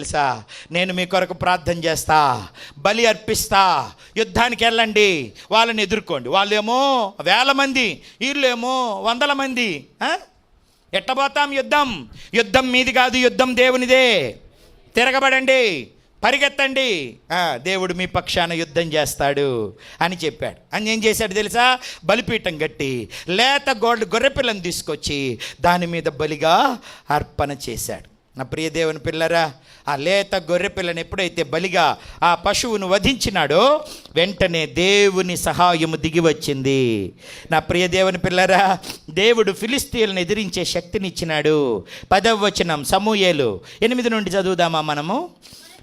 తెలుసా? నేను మీ కొరకు ప్రార్థన చేస్తా. బలి అర్పిస్తా. యుద్ధానికి వెళ్ళండి. వాళ్ళని ఎదుర్కోండి. వాళ్ళేమో వేల మంది వీళ్ళేమో వందల మంది ఎట్టబోతాం యుద్ధం? యుద్ధం మీది కాదు యుద్ధం దేవునిదే. తిరగబడండి. పరిగెత్తండి. దేవుడు మీ పక్షాన యుద్ధం చేస్తాడు అని చెప్పాడు. అని ఏం చేశాడు తెలుసా? బలిపీఠం కట్టి లేత గోల్డ్ గొర్రెపిల్లను తీసుకొచ్చి దాని మీద బలిగా అర్పణ చేశాడు. నా ప్రియ దేవుని పిల్లరా ఆ లేత గొర్రె పిల్లని ఎప్పుడైతే బలిగా ఆ పశువును వధించినాడో వెంటనే దేవుని సహాయము దిగి వచ్చింది. నా ప్రియ దేవుని పిల్లరా దేవుడు ఫిలిస్తీన్లను ఎదిరించే శక్తినిచ్చినాడు. పదవచనం సమూయేలు ఎనిమిది నుండి చదువుదామా మనము?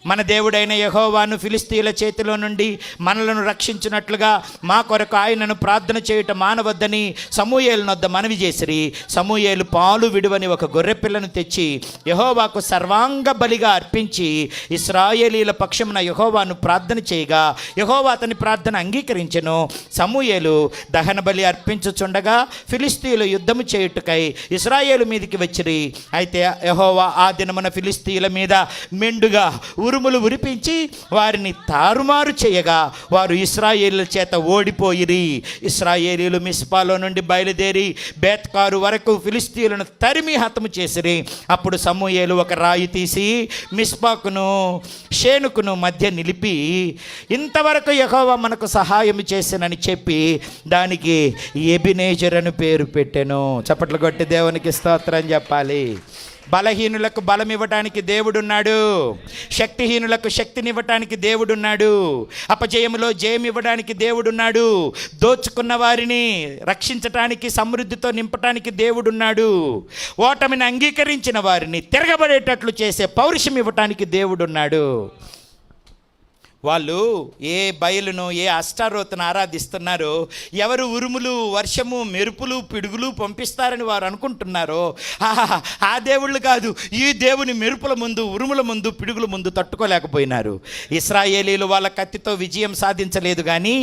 మన దేవుడైన యహోవాను ఫిలిస్తీన్ల చేతిలో నుండి మనలను రక్షించినట్లుగా మా కొరకు ఆయనను ప్రార్థన చేయుట మానవద్దని సమూయేలు నొద్ద మనవి చేసిరి. సమూయేలు పాలు విడువని ఒక గొర్రెపిల్లను తెచ్చి యహోవాకు సర్వాంగ బలిగా అర్పించి ఇస్రాయేలీల పక్షమున యహోవాను ప్రార్థన చేయగా యహోవా అతని ప్రార్థన అంగీకరించెను. సమూయేలు దహన బలి అర్పించుచుండగా ఫిలిస్తీన్లు యుద్ధము చేయుటకై ఇస్రాయేలు మీదికి వచ్చిరి. అయితే యహోవా ఆ దినమున ఫిలిస్తీన్ల మీద మెండుగా ఉరుములు ఉరిపించి వారిని తారుమారు చేయగా వారు ఇస్రాయేలీల చేత ఓడిపోయిరి. ఇస్రాయేలీలు మిస్పాలో నుండి బయలుదేరి బేత్కారు వరకు ఫిలిస్తీన్లను తరిమి హతము చేసిరి. అప్పుడు సమూయేలు ఒక రాయి తీసి మిస్పాకును షేనుకును మధ్య నిలిపి ఇంతవరకు యహోవా మనకు సహాయం చేసినని చెప్పి దానికి ఎబినేజర్ అని పేరు పెట్టాను. చప్పట్లు కొట్టి దేవునికి స్తోత్రం చెప్పాలి. బలహీనులకు బలం ఇవ్వటానికి దేవుడున్నాడు. శక్తిహీనులకు శక్తినివ్వటానికి దేవుడున్నాడు. అపజయములో జయం ఇవ్వడానికి దేవుడున్నాడు. దోచుకున్న వారిని రక్షించటానికి సమృద్ధితో నింపటానికి దేవుడున్నాడు. ఓటమిని అంగీకరించిన వారిని తిరగబడేటట్లు చేసే పౌరుషం ఇవ్వటానికి దేవుడున్నాడు. వాళ్ళు ఏ బయలును ఏ అష్టారోతను ఆరాధిస్తున్నారో ఎవరు ఉరుములు వర్షము మెరుపులు పిడుగులు పంపిస్తారని వారు అనుకుంటున్నారో ఆహా, ఆ దేవుళ్ళు కాదు ఈ దేవుని మెరుపుల ముందు ఉరుముల ముందు పిడుగుల ముందు తట్టుకోలేకపోయినారు. ఇస్రాయేలీలు వాళ్ళ కత్తితో విజయం సాధించలేదు కానీ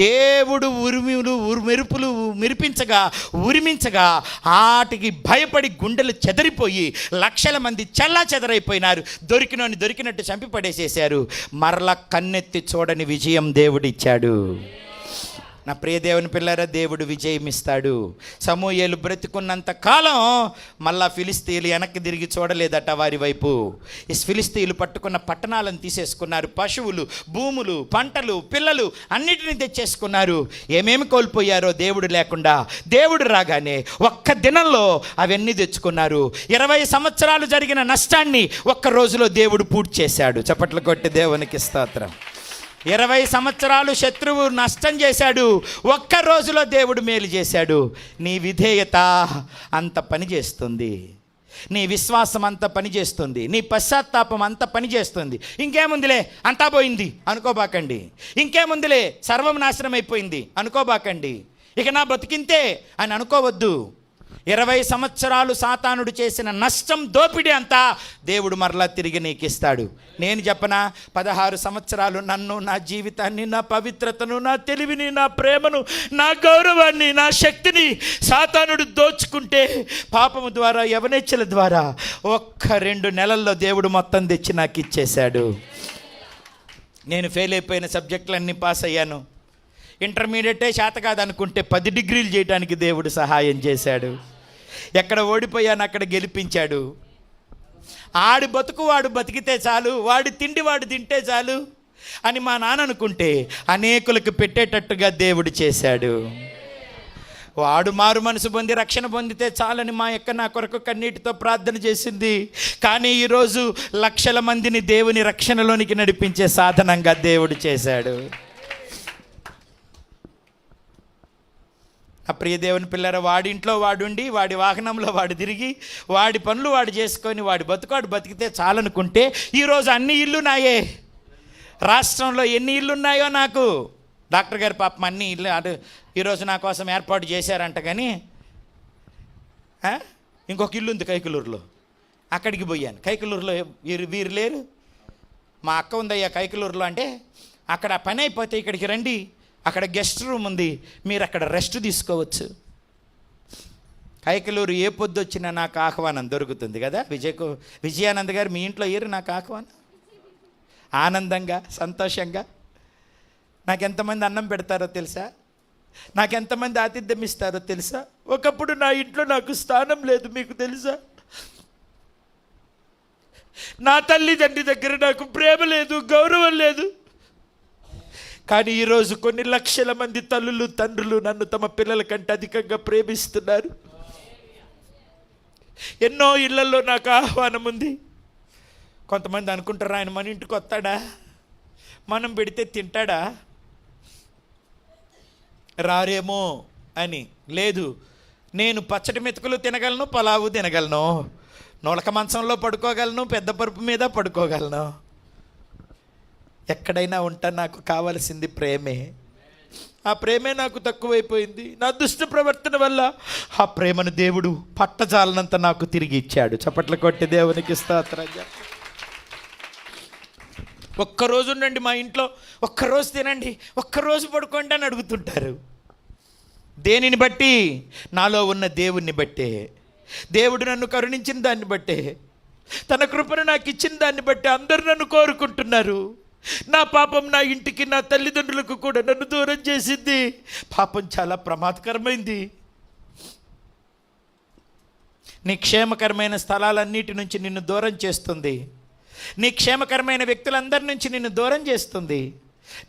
దేవుడు ఉరుములు ఉరు మెరుపులు మెరిపించగా ఉరిమించగా ఆటికి భయపడి గుండెలు చెదరిపోయి లక్షల మంది చల్లా చెదరైపోయినారు దొరికినోని దొరికినట్టు చంపి పడేసేశారు. మరల కన్నెత్తి చూడని విజయం దేవుడిచ్చాడు. నా ప్రియ దేవుని పిల్లరా దేవుడు విజయం ఇస్తాడు సమూయేలు బ్రతికున్నంత కాలం మళ్ళా ఫిలిస్తీన్లు వెనక్కి తిరిగి చూడలేదట వారి వైపు. ఈ ఫిలిస్తీన్లు పట్టుకున్న పట్టణాలను తీసేసుకున్నారు. పశువులు భూములు పంటలు పిల్లలు అన్నిటిని తెచ్చేసుకున్నారు. ఏమేమి కోల్పోయారో దేవుడు లేకుండా. దేవుడు రాగానే ఒక్క దినంలో అవన్నీ తెచ్చుకున్నారు. ఇరవై సంవత్సరాలు జరిగిన నష్టాన్ని ఒక్క రోజులో దేవుడు పూర్తి చేశాడు. చప్పట్లు కొట్టి దేవునికి స్తోత్రం. ఇరవై సంవత్సరాలు శత్రువు నష్టం చేశాడు. ఒక్క రోజులో దేవుడు మేలు చేశాడు. నీ విధేయత అంత పని చేస్తుంది. నీ విశ్వాసం అంత పనిచేస్తుంది నీ పశ్చాత్తాపం అంత పనిచేస్తుంది ఇంకేముందిలే? అంతా పోయింది. అనుకోబాకండి. ఇంకేముందిలే? సర్వం నాశనం అయిపోయింది అనుకోబాకండి. ఇక నా బ్రతికింతే అని అనుకోవద్దు. ఇరవై సంవత్సరాలు సాతానుడు చేసిన నష్టం దోపిడీ అంతా దేవుడు మరలా తిరిగి నీకు ఇస్తాడు నేను చెప్పనా? పదహారు సంవత్సరాలు నన్ను నా జీవితాన్ని నా పవిత్రతను నా తెలివిని నా ప్రేమను నా గౌరవాన్ని నా శక్తిని సాతానుడు దోచుకుంటే పాపము ద్వారా యవనేచ్చల ద్వారా ఒక్క రెండు నెలల్లో దేవుడు మొత్తం తెచ్చి నాకు ఇచ్చేశాడు నేను ఫెయిల్ అయిపోయిన సబ్జెక్టులన్నీ పాస్ అయ్యాను. ఇంటర్మీడియటే చేత కాదనుకుంటే పది డిగ్రీలు చేయడానికి దేవుడు సహాయం చేశాడు. ఎక్కడ ఓడిపోయాను అక్కడ గెలిపించాడు. ఆడి బతుకు వాడు బతికితే చాలు వాడి తిండి వాడు తింటే చాలు అని మా నాన్న అనుకుంటే అనేకులకు పెట్టేటట్టుగా దేవుడు చేశాడు. వాడు మారు మనసు పొంది రక్షణ పొందితే చాలని మా యొక్క నా కొరకు కన్నీటితో ప్రార్థన చేసింది. కానీ ఈరోజు లక్షల మందిని దేవుని రక్షణలోనికి నడిపించే సాధనంగా దేవుడు చేశాడు. ఆ ప్రియదేవుని పిల్లర వాడింట్లో వాడుండి వాడి వాహనంలో వాడు తిరిగి వాడి పనులు వాడు చేసుకొని వాడి బతుకాడు బతికితే చాలనుకుంటే ఈరోజు అన్ని ఇల్లు నాయే రాష్ట్రంలో ఎన్ని ఇల్లు ఉన్నాయో నాకు. డాక్టర్ గారి పాపం అన్ని ఇల్లు అటు ఈరోజు నా కోసం ఏర్పాటు చేశారంట కానీ ఇంకొక ఇల్లు ఉంది కైకలూరులో. అక్కడికి పోయాను. కైకలూరులో వీరు వీరు లేరు. మా అక్క ఉందయ్యా కైకలూరులో అంటే అక్కడ పని అయిపోతే ఇక్కడికి రండి. అక్కడ గెస్ట్ రూమ్ ఉంది మీరు అక్కడ రెస్ట్ తీసుకోవచ్చు. కైకలూరు ఏ పొద్దు వచ్చినా నాకు ఆహ్వానం దొరుకుతుంది కదా? విజయకు విజయానంద్ గారు మీ ఇంట్లో ఏరు నాకు ఆహ్వానం? ఆనందంగా సంతోషంగా? నాకు ఎంతమంది అన్నం పెడతారో తెలుసా? నాకు ఎంతమంది ఆతిథ్యం ఇస్తారో తెలుసా? ఒకప్పుడు నా ఇంట్లో నాకు స్థానం లేదు మీకు తెలుసా? నా తల్లిదండ్రి దగ్గర నాకు ప్రేమ లేదు గౌరవం లేదు. కానీ ఈరోజు కొన్ని లక్షల మంది తల్లులు తండ్రులు నన్ను తమ పిల్లల కంటే అధికంగా ప్రేమిస్తున్నారు. ఎన్నో ఇళ్ళలో నాకు ఆహ్వానం ఉంది. కొంతమంది అనుకుంటారు ఆయన మన ఇంటికి వస్తాడా? మనం పెడితే తింటాడా? రారేమో అని. లేదు నేను పచ్చడి మెతుకులు తినగలను పలావు తినగలను. నొలక మంచంలో పడుకోగలను పెద్ద పరుపు మీద పడుకోగలను. ఎక్కడైనా ఉంటా నాకు కావలసింది ప్రేమే. ఆ ప్రేమే నాకు తక్కువైపోయింది. నా దుష్ట ప్రవర్తన వల్ల ఆ ప్రేమను దేవుడు పట్టజాలనంత నాకు తిరిగి ఇచ్చాడు. చప్పట్ల కొట్టి దేవునికి స్తోత్రం ఒక్కరోజు ఉండండి మా ఇంట్లో ఒక్కరోజు తినండి ఒక్కరోజు పడుకోండి అని అడుగుతుంటారు. దేనిని బట్టి? నాలో ఉన్న దేవుణ్ణి బట్టే. దేవుడు నన్ను కరుణించిన దాన్ని బట్టే. తన కృపను నాకు ఇచ్చిన దాన్ని బట్టి అందరూ నన్ను కోరుకుంటున్నారు. నా పాపం నా ఇంటికి నా తల్లిదండ్రులకు కూడా నన్ను దూరం చేసింది. పాపం చాలా ప్రమాదకరమైంది. నీ క్షేమకరమైన స్థలాలన్నిటి నుంచి నిన్ను దూరం చేస్తుంది. నీ క్షేమకరమైన వ్యక్తులందరి నుంచి నిన్ను దూరం చేస్తుంది.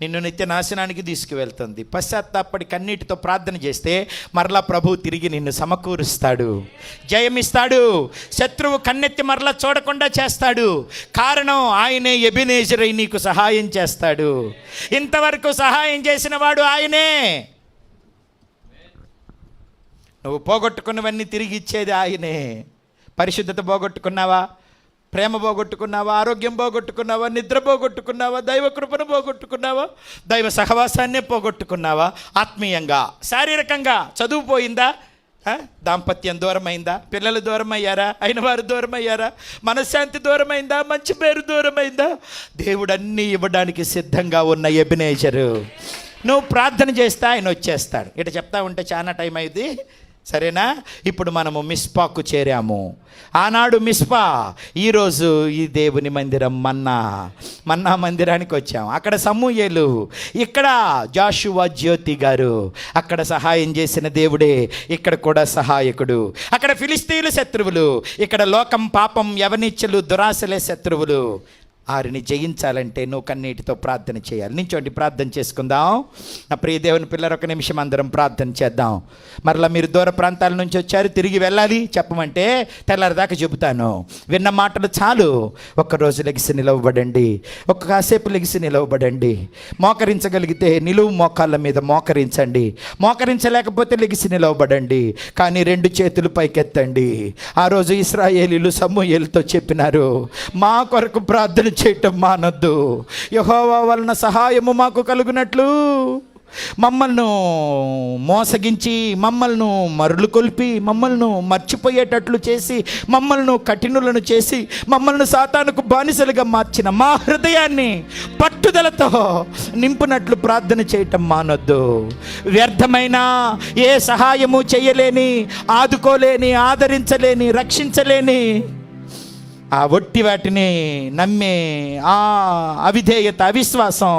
నిన్ను నిత్య నాశనానికి తీసుకువెళ్తుంది. పశ్చాత్తాపడి కన్నీటితో ప్రార్థన చేస్తే మరలా ప్రభు తిరిగి నిన్ను సమకూరుస్తాడు. జయమిస్తాడు. శత్రువు కన్నెత్తి మరలా చూడకుండా చేస్తాడు. కారణం ఆయనే ఎబినేజరై నీకు సహాయం చేస్తాడు. ఇంతవరకు సహాయం చేసిన వాడు ఆయనే. నువ్వు పోగొట్టుకున్నవన్నీ తిరిగి ఇచ్చేది ఆయనే. పరిశుద్ధత పోగొట్టుకున్నావా? ప్రేమ పోగొట్టుకున్నావా ఆరోగ్యం పోగొట్టుకున్నావా నిద్ర పోగొట్టుకున్నావా దైవ కృపను పోగొట్టుకున్నావా దైవ సహవాసాన్నే పోగొట్టుకున్నావా? ఆత్మీయంగా శారీరకంగా చదువు పోయిందా దాంపత్యం దూరమైందా? పిల్లలు దూరమయ్యారా? అయిన వారు దూరమయ్యారా? మనశ్శాంతి దూరమైందా? మంచి పేరు దూరమైందా? దేవుడు అన్నీ ఇవ్వడానికి సిద్ధంగా ఉన్న ఎబినేజరు. నువ్వు ప్రార్థన చేస్తే ఆయన వచ్చేస్తాడు. ఇట చెప్తా ఉంటే చాలా టైం అయింది. సరేనా? ఇప్పుడు మనము మిస్పాకు చేరాము. ఆనాడు మిస్పా ఈరోజు ఈ దేవుని మందిరం మన్నా మన్నా మందిరానికి వచ్చాం. అక్కడ సమూయేలు ఇక్కడ జాషువా జ్యోతి గారు అక్కడ సహాయం చేసిన దేవుడే ఇక్కడ కూడా సహాయకుడు. అక్కడ ఫిలిస్తీన్లు శత్రువులు ఇక్కడ లోకం పాపం యవనిచ్చలు దురాశలే శత్రువులు. వారిని జయించాలంటే నువ్వు కన్నీటితో ప్రార్థన చేయాలి. నించోండి ప్రార్థన చేసుకుందాం. నా ప్రియ దేవుని పిల్లలు ఒక నిమిషం అందరం ప్రార్థన చేద్దాం. మరలా మీరు దూర ప్రాంతాల నుంచి వచ్చారు తిరిగి వెళ్ళాలి. చెప్పమంటే తెల్లారిదాకా చెబుతాను. విన్న మాటలు చాలు. ఒక్కరోజు లెగిసి నిలవబడండి. ఒక్క కాసేపు లెగిసి నిలవబడండి. మోకరించగలిగితే నిలువు మోకాళ్ళ మీద మోకరించండి. మోకరించలేకపోతే లెగిసి నిలవబడండి. కానీ రెండు చేతులు పైకెత్తండి. ఆ రోజు ఇస్రాయేలీలు సమూయేలుతో చెప్పినారు మా కొరకు ప్రార్థన చేయటం మానొద్దు. యహోవా వలన సహాయము మాకు కలుగునట్లు. మమ్మల్ని మోసగించి మమ్మల్ని మరులు కొల్పి మమ్మల్ని మర్చిపోయేటట్లు చేసి మమ్మల్ని కఠినులను చేసి మమ్మల్ని సాతానుకు బానిసలుగా మార్చిన మా హృదయాన్ని పట్టుదలతో నింపునట్లు ప్రార్థన చేయటం మానొద్దు. వ్యర్థమైన ఏ సహాయము చేయలేని ఆదుకోలేని ఆదరించలేని రక్షించలేని ఆ ఒట్టి వాటిని నమ్మే ఆ అవిధేయత అవిశ్వాసం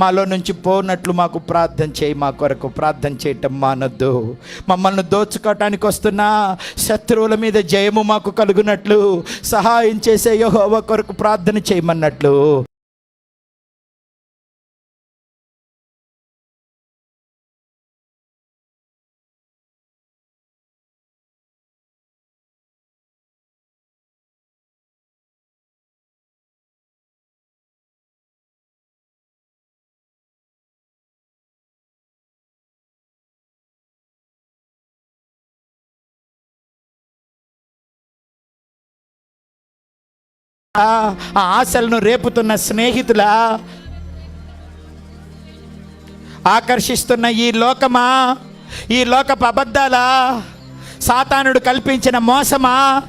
మాలో నుంచి పోనట్లు మాకు ప్రార్థన చేయి మా కొరకు ప్రార్థన చేయటం మానొద్దు. మమ్మల్ని దోచుకోవటానికి వస్తున్న శత్రువుల మీద జయము మాకు కలుగునట్లు సహాయం చేసే యెహోవా కొరకు ప్రార్థన చేయమన్నట్లు. ఆ ఆశలను రేపుతున్న స్నేహితులా? ఆకర్షిస్తున్న ఈ లోకమా? ఈ లోకపు అబద్ధాలా? సాతానుడు కల్పించిన మోసమా?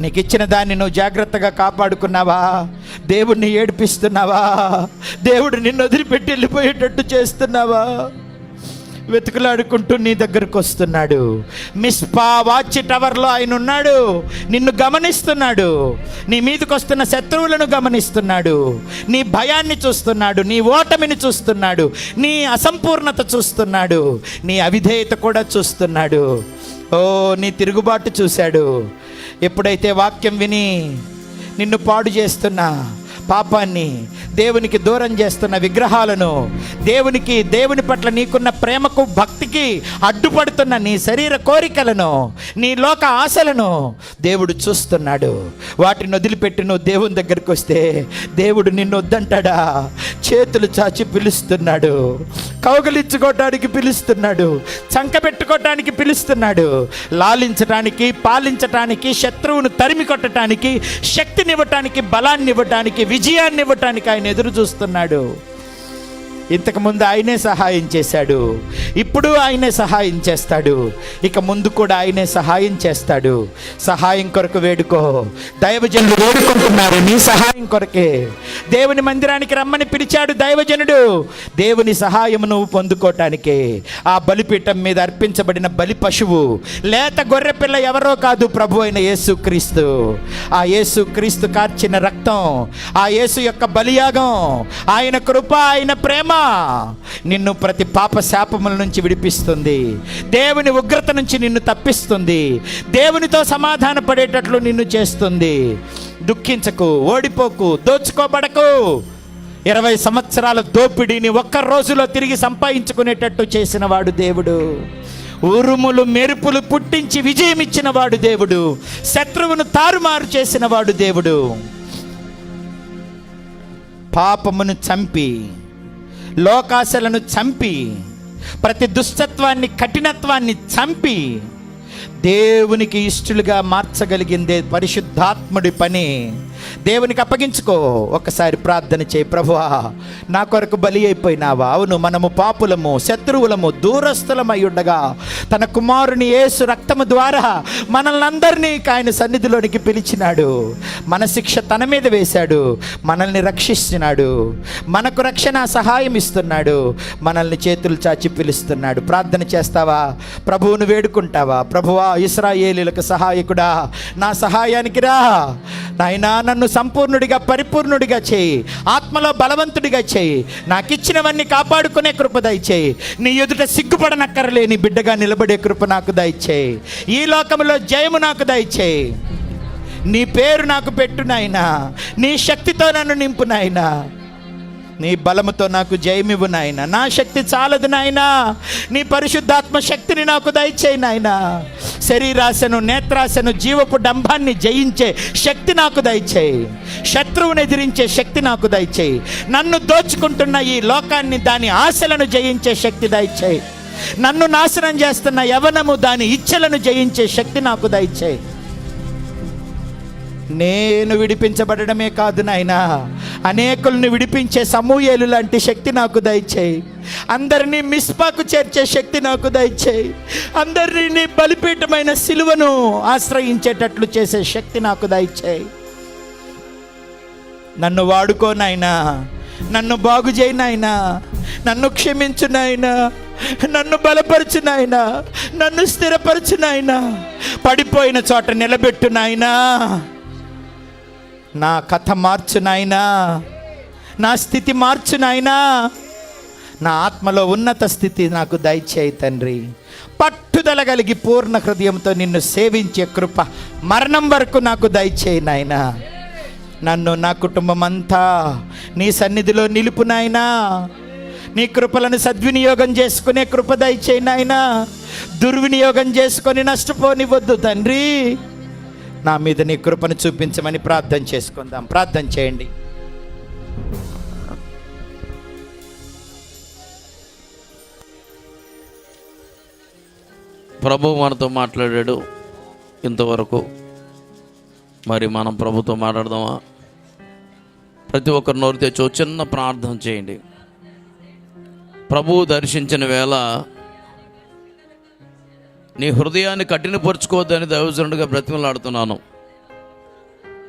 నీకు ఇచ్చిన దాన్ని నువ్వు జాగ్రత్తగా కాపాడుకున్నావా? దేవుడిని ఏడిపిస్తున్నావా? దేవుడు నిన్ను వదిలిపెట్టి వెళ్ళిపోయేటట్టు చేస్తున్నావా? వెతుకులాడుకుంటూ నీ దగ్గరకు వస్తున్నాడు. మిస్పా వాచ్ టవర్లో ఆయన ఉన్నాడు. నిన్ను గమనిస్తున్నాడు. నీ మీదకి వస్తున్న శత్రువులను గమనిస్తున్నాడు. నీ భయాన్ని చూస్తున్నాడు. నీ ఓటమిని చూస్తున్నాడు. నీ అసంపూర్ణత చూస్తున్నాడు. నీ అవిధేయత కూడా చూస్తున్నాడు. ఓ నీ తిరుగుబాటు చూశాడు. ఎప్పుడైతే వాక్యం విని నిన్ను పాడు చేస్తున్న పాపాన్ని దేవునికి దూరం చేస్తున్న విగ్రహాలను దేవునికి దేవుని పట్ల నీకున్న ప్రేమకు భక్తికి అడ్డుపడుతున్న నీ శరీర కోరికలను నీ లోక ఆశలను దేవుడు చూస్తున్నాడు. వాటిని వదిలిపెట్టి నువ్వు దేవుని దగ్గరికి వస్తే దేవుడు నిన్ను వద్దంటాడా? చేతులు చాచి పిలుస్తున్నాడు. కౌగలించుకోవటానికి పిలుస్తున్నాడు చంక పెట్టుకోవటానికి పిలుస్తున్నాడు లాలించటానికి పాలించటానికి శత్రువును తరిమి కొట్టడానికి శక్తినివ్వటానికి బలాన్ని ఇవ్వటానికి విజయాన్ని ఇవ్వటానికి ఆయన ఎదురు చూస్తున్నాడు. ఇంతకుముందు ఆయనే సహాయం చేశాడు. ఇప్పుడు ఆయనే సహాయం చేస్తాడు. ఇక ముందు కూడా ఆయనే సహాయం చేస్తాడు. సహాయం కొరకు వేడుకో. దైవజనులు వేడుకుంటున్నారు. నీ సహాయం కొరకే. దేవుని మందిరానికి రమ్మని పిలిచాడు దైవజనుడు. దేవుని సహాయం నువ్వు పొందుకోవటానికే ఆ బలిపీఠం మీద అర్పించబడిన బలి పశువు లేత గొర్రె పిల్ల ఎవరో కాదు ప్రభు అయిన యేసు క్రీస్తు. ఆ యేసు క్రీస్తు కార్చిన రక్తం ఆ యేసు యొక్క బలియాగం ఆయన కృప ఆయన ప్రేమ నిన్ను ప్రతి పాప శాపముల నుంచి విడిపిస్తుంది. దేవుని ఉగ్రత నుంచి నిన్ను తప్పిస్తుంది. దేవునితో సమాధాన పడేటట్లు నిన్ను చేస్తుంది. దుఃఖించకు ఓడిపోకు దోచుకోబడకు. ఇరవై సంవత్సరాల దోపిడీని ఒక్క రోజులో తిరిగి సంపాదించుకునేటట్టు చేసిన వాడు దేవుడు. ఉరుములు మెరుపులు పుట్టించి విజయం ఇచ్చిన వాడు దేవుడు. శత్రువును తారుమారు చేసిన వాడు దేవుడు. పాపమును చంపి లోకాశలను చంపి ప్రతి దుష్టత్వాన్ని కఠినత్వాన్ని చంపి దేవునికి ఇష్టలుగా మార్చగలిగిందే పరిశుద్ధాత్ముడి పని. దేవునికి అప్పగించుకో. ఒకసారి ప్రార్థన చేయి ప్రభువా నా కొరకు బలి అయిపోయినావా? అవును మనము పాపులము శత్రువులము దూరస్థులమై ఉండగా తన కుమారుని యేసు రక్తము ద్వారా మనల్ని అందరినీ ఆయన సన్నిధిలోనికి పిలిచినాడు. మన శిక్ష తన మీద వేశాడు మనల్ని రక్షిస్తున్నాడు మనకు రక్షణ సహాయం ఇస్తున్నాడు మనల్ని చేతులు చాచి పిలుస్తున్నాడు. ప్రార్థన చేస్తావా? ప్రభువును వేడుకుంటావా? ప్రభువా ఇస్రాయేలీలకు సహాయకుడా నా సహాయానికి రా. నాయనా నన్ను సంపూర్ణుడిగా పరిపూర్ణుడిగా చేయి. ఆత్మలో బలవంతుడిగా చేయి. నాకు ఇచ్చినవన్నీ కాపాడుకునే కృప దయచేయి. నీ ఎదుట సిగ్గుపడనక్కరలేని బిడ్డగా నిలబడే కృప నాకు దయచేయి. ఈ లోకంలో జయము నాకు దయచేయి. నీ పేరు నాకు పెట్టు నాయనా. నీ శక్తితో నన్ను నింపు నాయనా. నీ బలముతో నాకు జయమివ్వు నాయన. నా శక్తి చాలదు నాయనా. నీ పరిశుద్ధాత్మ శక్తిని నాకు దయచేయి నాయనా. శరీరాశను నేత్రాశను జీవపు డంబాన్ని జయించే శక్తి నాకు దయచేయి. శత్రువుని ఎదిరించే శక్తి నాకు దయచేయి. నన్ను దోచుకుంటున్న ఈ లోకాన్ని దాని ఆశలను జయించే శక్తి దయచేయి. నన్ను నాశనం చేస్తున్న యవనము దాని ఇచ్చలను జయించే శక్తి నాకు దయచేయి. నేను విడిపించబడమే కాదు నాయనా. అనేకులను విడిపించే సమూహేలు లాంటి శక్తి నాకు దయచేయి. అందరినీ మిస్పాకు చేర్చే శక్తి నాకు దయచేయి. అందరినీ నీ బలిపీఠమైన సిలువను ఆశ్రయించేటట్లు చేసే శక్తి నాకు దయచేయి. నన్ను వాడుకో నాయనా. నన్ను బాగు చేయనైనా నాయనా. నన్ను క్షమించునైనా నన్ను బలపరచు నాయనా. నన్ను స్థిరపరచు పడిపోయిన చోట నిలబెట్టు నాయనా. నా కథ మార్చు నాయనా నా స్థితి మార్చు నాయనా నా ఆత్మలో ఉన్నత స్థితి నాకు దయచేయి తండ్రి. పట్టుదల కలిగి పూర్ణ హృదయంతో నిన్ను సేవించే కృప మరణం వరకు నాకు దయచేయి నాయనా. నన్ను నా కుటుంబం అంతా నీ సన్నిధిలో నిలుపు నాయనా. నీ కృపలను సద్వినియోగం చేసుకునే కృప దయచేయి నాయనా. దుర్వినియోగం చేసుకొని నష్టపోనివద్దు తండ్రి. నా మీద నీ కృపను చూపించమని ప్రార్థన చేసుకుందాం. ప్రార్థన చేయండి. ప్రభు మనతో మాట్లాడాడు ఇంతవరకు. మరి మనం ప్రభుతో మాట్లాడదామా? ప్రతి ఒక్కరు నోరు తెచ్చి చిన్న ప్రార్థన చేయండి. ప్రభువు దర్శించిన వేళ నీ హృదయాన్ని కఠినపరుచుకోవద్దని దైవజనుడిగా బ్రతిమలాడుతున్నాను.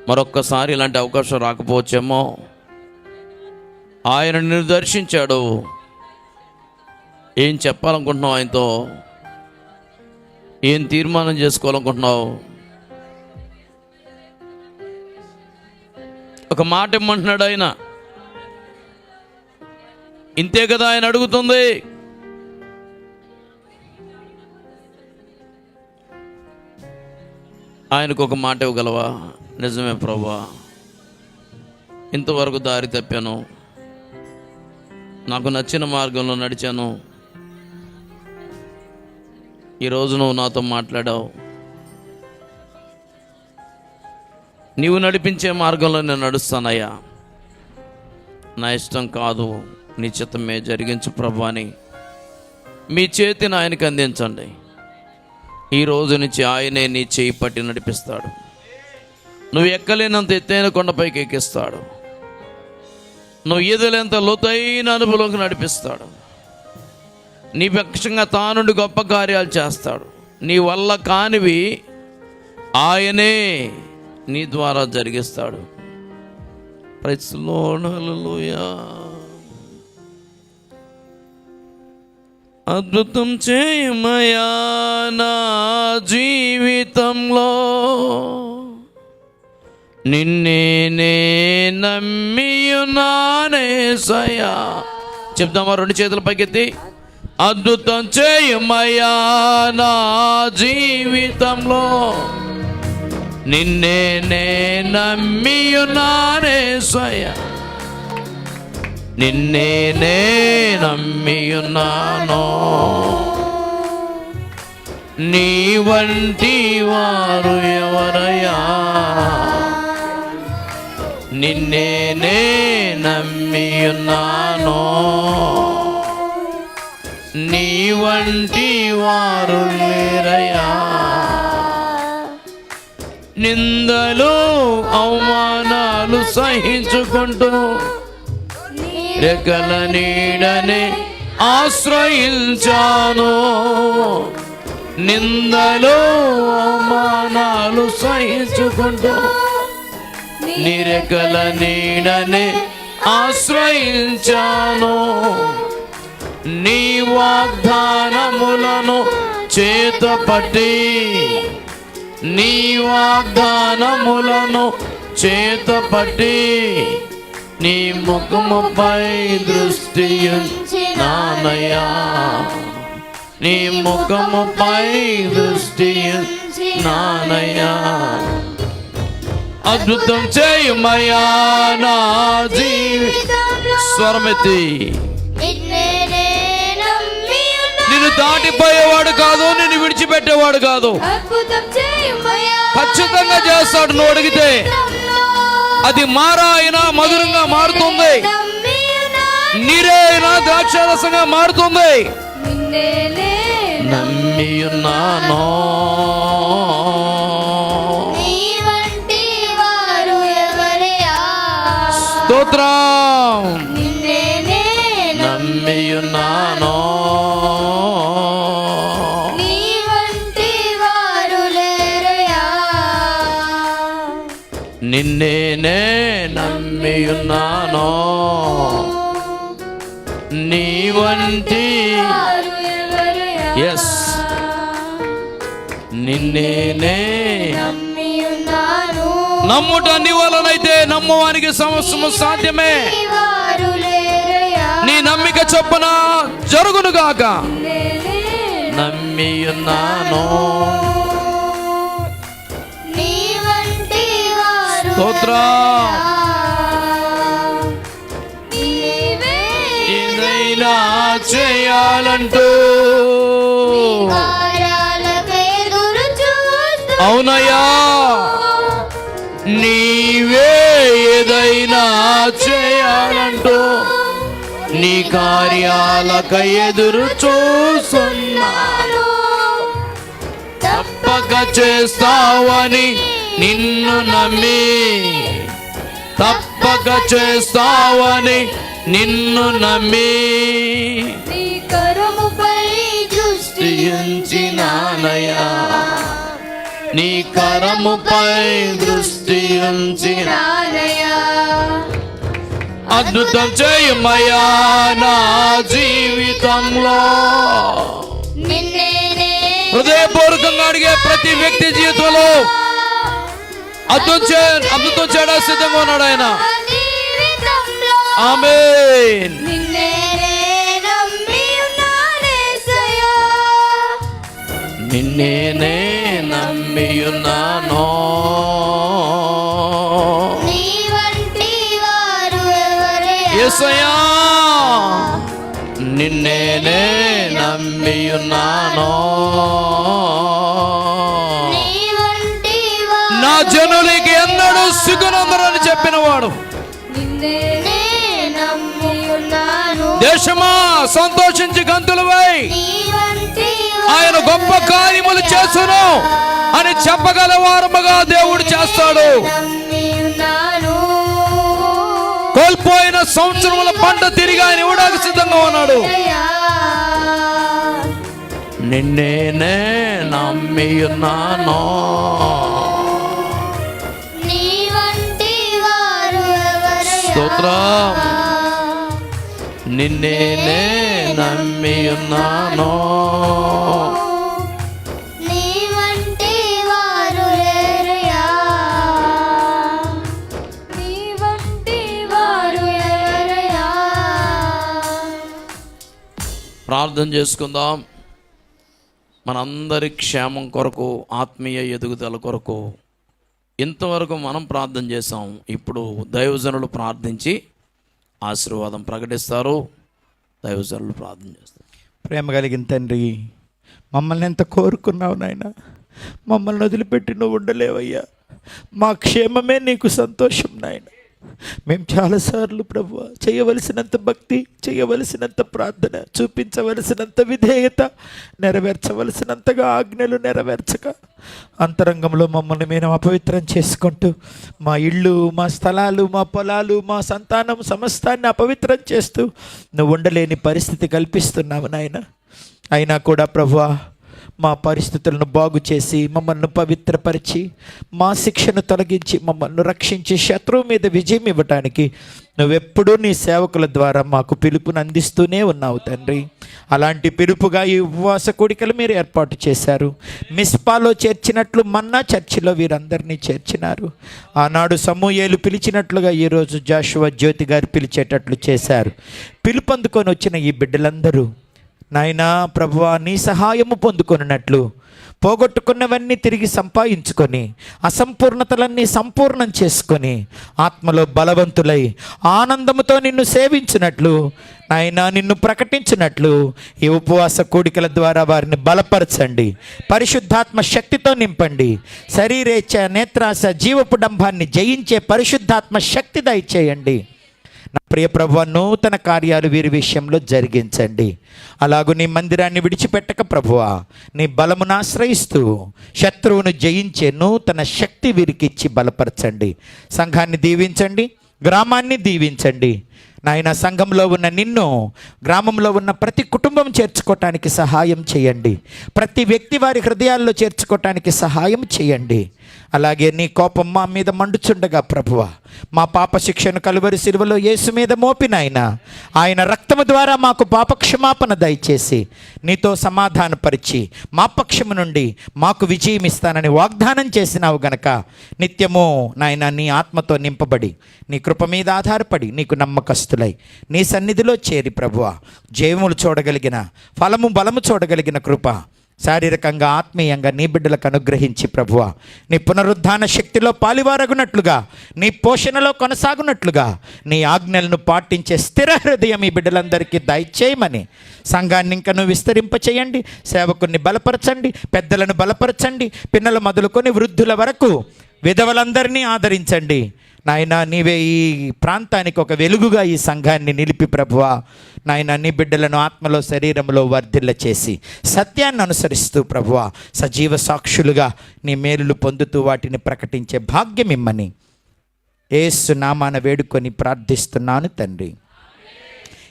మరొక్కసారి ఇలాంటి అవకాశం రాకపోవచ్చేమో. ఆయన నిన్ను దర్శించాడు. ఏం చెప్పాలనుకుంటున్నావు ఆయనతో? ఏం తీర్మానం చేసుకోవాలనుకుంటున్నావు? ఒక మాట ఇమ్మంటున్నాడు ఆయన. ఇంతే కదా ఆయన అడుగుతుంది. ఆయనకు ఒక మాట ఇవ్వగలవా? నిజమే ప్రభా. ఇంతవరకు దారి తప్పాను. నాకు నచ్చిన మార్గంలో నడిచాను. ఈరోజు నువ్వు నాతో మాట్లాడావు. నీవు నడిపించే మార్గంలో నేను నడుస్తానయ్యా. నా ఇష్టం కాదు. నీ చిత్తమే జరిగించు ప్రభు అని మీ చేతిని ఆయనకి అందించండి. ఈ రోజు నుంచి ఆయనే నీ చేయి పట్టి నడిపిస్తాడు. నువ్వు ఎక్కలేనంత ఎత్తైన కొండపైకి ఎక్కిస్తాడు. నువ్వు ఈదలేంత లోతైన అనుభవంలోకి నడిపిస్తాడు. నీ పక్షంగా తానుండి గొప్ప కార్యాలు చేస్తాడు. నీ వల్ల కానివి ఆయనే నీ ద్వారా జరిగిస్తాడు. ప్రశ్లోనలుయా అద్భుతం చేయమయా నా జీవితంలో. నిన్నే నే నమ్మియున్నానేసయా చెప్దామా రెండు చేతుల పైకెత్తి. అద్భుతం చేయమయా నా జీవితంలో. నిన్నే నే నిన్నేనే నిన్నే నమ్మియున్నాను నీ వంటి వారు ఎవరయ్యా? నిన్నేనే నమ్మియున్నాను నీ వంటి వారు లేరయ్యా. నిందలు అవమానాలు సహించుకుంటూ రెక్కల నీడని ఆశ్రయించాను. నిందలు అవమానాలు సహించుకుంటూ నిరకల నీడని ఆశ్రయించాను. నీ వాగ్దానములను చేత పట్టి నీ వాగ్దానములను చేత పట్టి నీ ముఖముపై దృష్టి నానయా నీ ముఖముపై దృష్టి నానయా అద్భుతం చేయమయా నా జీవి. స్వరమెత్తి. నిన్ను దాటిపోయేవాడు కాదు నిన్ను విడిచిపెట్టేవాడు కాదు. ఖచ్చితంగా చేస్తాడు నువ్వు అడిగితే. అది మారా అయినా మధురంగా మారుతుంది. నీరే అయినా ద్రాక్షారసంగా మారుతుంది. నిన్నేనే నమ్మియున్నాను. వంటి ఎస్ నిన్నేనే నమ్ముట నీ వలనైతే నమ్మవానికి సమస్యము సాధ్యమే. నీ నమ్మిక చొప్పున జరుగును గాక. నిన్నేనే నమ్మియున్నాను. స్తోత్రం. చేయాలంటూ. అవునయ్యా నీవే ఏదైనా చేయాలంటూ నీ కార్యాలక ఎదురు చూస్తున్నాను. తప్పక చేస్తావని నిన్ను నమ్మి తప్పక చేస్తావని నిన్ను నమ్మి నీ కరముపై దృష్టి ఉంచినానయ్యా. నీ కరముపై దృష్టి ఉంచిన నానయ్యా అద్భుతం చేయమయ్యా నా జీవితంలో. హృదయపూర్వకంగా అడిగే ప్రతి వ్యక్తి జీవితంలో అద్భుతం అద్భుతం చేయడా సిద్ధంగా ఉన్నాడు ఆయన. జీవితంలో ఆమె నిన్నే నమ్మియున్నాను. యేసయ్యా నిన్నేనే నమ్మియున్నాను. నీ జనులకి ఎన్నడూ సిగ్గునందరని చెప్పిన వాడు నిన్నే దేశమా సంతోషించి గంతులవై ఆయన గొప్ప కార్యములు చేసును అని చెప్పగల వారముగా దేవుడు చేస్తాడు కోల్పోయిన సంవత్సరముల పంట తిరిగి ఆయన ఇవ్వడానికి సిద్ధంగా ఉన్నాడు. నిన్నేనే నమ్మియున్నాను? స్తోత్రం. నిన్నేనే నమ్మియున్నాను నీ వంటి వారు లేరయ్యా. నీ వంటి వారు ఎవరయ్యా? ప్రార్థన చేసుకుందాం మనందరి క్షేమం కొరకు ఆత్మీయ ఎదుగుదల కొరకు ఇంతవరకు మనం ప్రార్థన చేసాం ఇప్పుడు దైవజనులు ప్రార్థించి ఆశీర్వాదం ప్రకటిస్తారు. దైవజనులు ప్రార్థన చేస్తారు. ప్రేమ కలిగిన తండ్రి మమ్మల్ని ఎంత కోరుకున్నావు నాయన? మమ్మల్ని వదిలిపెట్టి నువ్వు ఉండలేవయ్యా. మా క్షేమమే నీకు సంతోషం నాయన. మేము చాలాసార్లు ప్రభు చేయవలసినంత భక్తి చేయవలసినంత ప్రార్థన చూపించవలసినంత విధేయత నెరవేర్చవలసినంతగా ఆజ్ఞలు నెరవేర్చక అంతరంగంలో మమ్మల్ని మేము అపవిత్రం చేసుకుంటూ మా ఇళ్ళు మా స్థలాలు మా పొలాలు మా సంతానం సమస్తాన్ని అపవిత్రం చేస్తూ నువ్వు ఉండలేని పరిస్థితి కల్పిస్తున్నావు నాయన. అయినా కూడా ప్రభువా మా పరిస్థితులను బాగు చేసి మమ్మల్ని పవిత్రపరిచి మా శిక్షను తొలగించి మమ్మల్ని రక్షించి శత్రువు మీద విజయం ఇవ్వటానికి నువ్వెప్పుడూ నీ సేవకుల ద్వారా మాకు పిలుపుని అందిస్తూనే ఉన్నావు తండ్రి. అలాంటి పిలుపుగా ఈ ఉపవాస కోడికలు మీరు ఏర్పాటు చేశారు. మిస్పాలో చేర్చినట్లు మన్నా చర్చిలో వీరందరినీ చేర్చినారు. ఆనాడు సమూహేలు పిలిచినట్లుగా ఈరోజు జాషువా జ్యోతి గారు పిలిచేటట్లు చేశారు. పిలుపందుకొని వచ్చిన ఈ బిడ్డలందరూ నాయనా ప్రభువా నీ సహాయము పొందుకున్నట్లు పోగొట్టుకున్నవన్నీ తిరిగి సంపాదించుకొని అసంపూర్ణతలన్నీ సంపూర్ణం చేసుకొని ఆత్మలో బలవంతులై ఆనందముతో నిన్ను సేవించినట్లు నాయన నిన్ను ప్రకటించినట్లు ఈ ఉపవాస కూడికల ద్వారా వారిని బలపరచండి. పరిశుద్ధాత్మ శక్తితో నింపండి. శరీరేచ్ఛ నేత్రాస జీవపు డంబాన్ని జయించే పరిశుద్ధాత్మ శక్తి దయచేయండి. నా ప్రియ ప్రభు నూతన కార్యాలు వీరి విషయంలో జరిగించండి. అలాగూ నీ మందిరాన్ని విడిచిపెట్టక ప్రభువా నీ బలమును ఆశ్రయిస్తూ శత్రువును జయించే నూతన శక్తి వీరికి ఇచ్చి బలపరచండి. సంఘాన్ని దీవించండి గ్రామాన్ని దీవించండి. నాయన సంఘంలో ఉన్న నిన్ను గ్రామంలో ఉన్న ప్రతి కుటుంబం చేర్చుకోవటానికి సహాయం చేయండి. ప్రతి వ్యక్తి వారి హృదయాల్లో చేర్చుకోవటానికి సహాయం చేయండి. అలాగే నీ కోపం మా మీద మండుచుండగా ప్రభువ. మా పాప శిక్షను కలువరి సిలువలో యేసు మీద మోపినాయన ఆయన రక్తము ద్వారా మాకు పాప క్షమాపణ దయచేసి నీతో సమాధానపరిచి మా పక్షము నుండి మాకు విజయం ఇస్తానని వాగ్దానం చేసినావు గనక నిత్యము నాయన నీ ఆత్మతో నింపబడి నీ కృప మీద ఆధారపడి నీకు నమ్మకస్తులై నీ సన్నిధిలో చేరి ప్రభువ. జయములు చూడగలిగిన ఫలము బలము చూడగలిగిన కృప శారీరకంగా ఆత్మీయంగా నీ బిడ్డలకు అనుగ్రహించి ప్రభువ. నీ పునరుద్ధాన శక్తిలో పాలివారగునట్లుగా నీ పోషణలో కొనసాగునట్లుగా నీ ఆజ్ఞలను పాటించే స్థిర హృదయం ఈ బిడ్డలందరికీ దయచేయమని సంఘాన్ని ఇంకను విస్తరింపచేయండి సేవకుని బలపరచండి పెద్దలను బలపరచండి పిన్నలు మొదలుకొని వృద్ధుల వరకు విధవలందరినీ ఆదరించండి. నాయన నీవే ఈ ప్రాంతానికి ఒక వెలుగుగా ఈ సంఘాన్ని నిలిపి ప్రభువా. నాయన నీ బిడ్డలను ఆత్మలో శరీరంలో వర్ధిల్ల చేసి సత్యాన్ని అనుసరిస్తూ ప్రభువా. సజీవ సాక్షులుగా నీ మేలులు పొందుతూ వాటిని ప్రకటించే భాగ్యం ఇమ్మని. ఏసు నామాన వేడుకొని ప్రార్థిస్తున్నాను తండ్రి.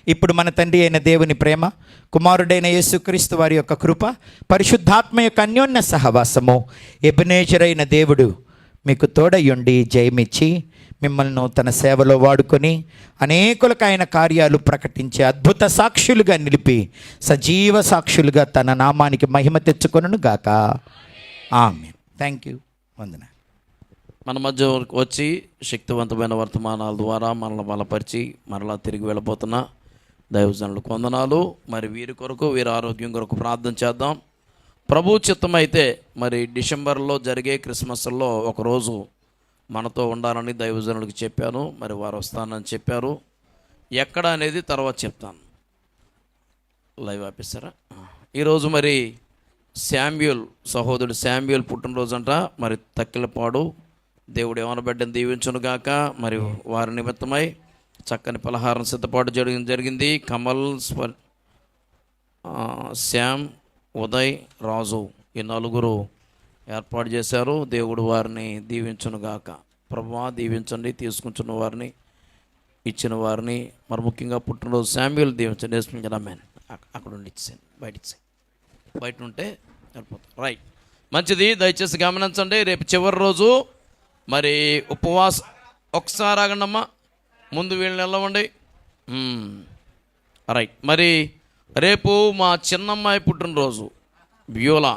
ఇప్పుడు మన తండ్రి అయిన దేవుని ప్రేమ కుమారుడైన యేసుక్రీస్తు వారి యొక్క కృప పరిశుద్ధాత్మ యొక్క అన్యోన్య సహవాసము ఎబినేచరైన దేవుడు మీకు తోడయుండి జయమిచ్చి మిమ్మల్ని తన సేవలో వాడుకొని అనేకులకు ఆయన కార్యాలు ప్రకటించే అద్భుత సాక్షులుగా నిలిపి సజీవ సాక్షులుగా తన నామానికి మహిమ తెచ్చుకొనను గాక. ఆమె థ్యాంక్ యూ వందన మన మధ్య వచ్చి శక్తివంతమైన వర్తమానాల ద్వారా మనల్ని బలపరిచి మరలా తిరిగి వెళ్ళబోతున్న దైవజనులకు వందనాలు. మరి వీరి కొరకు వీరి ఆరోగ్యం కొరకు ప్రార్థన చేద్దాం. ప్రభు చిత్తమైతే మరి డిసెంబర్లో జరిగే క్రిస్మస్లో ఒకరోజు మనతో ఉండాలని దైవజనులకు చెప్పాను మరి వారు వస్తానని చెప్పారు. ఎక్కడ అనేది తర్వాత చెప్తాను. లైవ్ ఆపిస్తారా ఈరోజు మరి శామ్యూల్ సహోదరుడు శామ్యూల్ పుట్టినరోజు అంట మరి తక్కిలపాడు దేవుడు ఏమైనా బిడ్డను దీవించును గాక మరి వారి నిమిత్తమై చక్కని పలహారం సిద్ధపాటు జరిగి జరిగింది. కమల్ స్వ శ్యామ్ ఉదయ్ రాజు ఈ నలుగురు ఏర్పాటు చేశారు. దేవుడు వారిని దీవించును గాక ప్రభా దీవించండి తీసుకుంటున్న వారిని ఇచ్చిన వారిని మరి ముఖ్యంగా పుట్టినరోజు శామ్యుల్ దీవించండి. వేసుకుంటాను మ్యాన్ అక్కడ ఉండి ఇచ్చేయండి బయట ఇచ్చేయండి. బయట ఉంటే సరిపోతుంది. రైట్. మంచిది దయచేసి గమనించండి. రేపు చివరి రోజు మరి ఉపవాస ఒకసారి ఆగండమ్మా. ముందు వీళ్ళని వెళ్ళవండి రైట్. మరి రేపు మా చిన్నమ్మాయి పుట్టినరోజు. బ్యూలా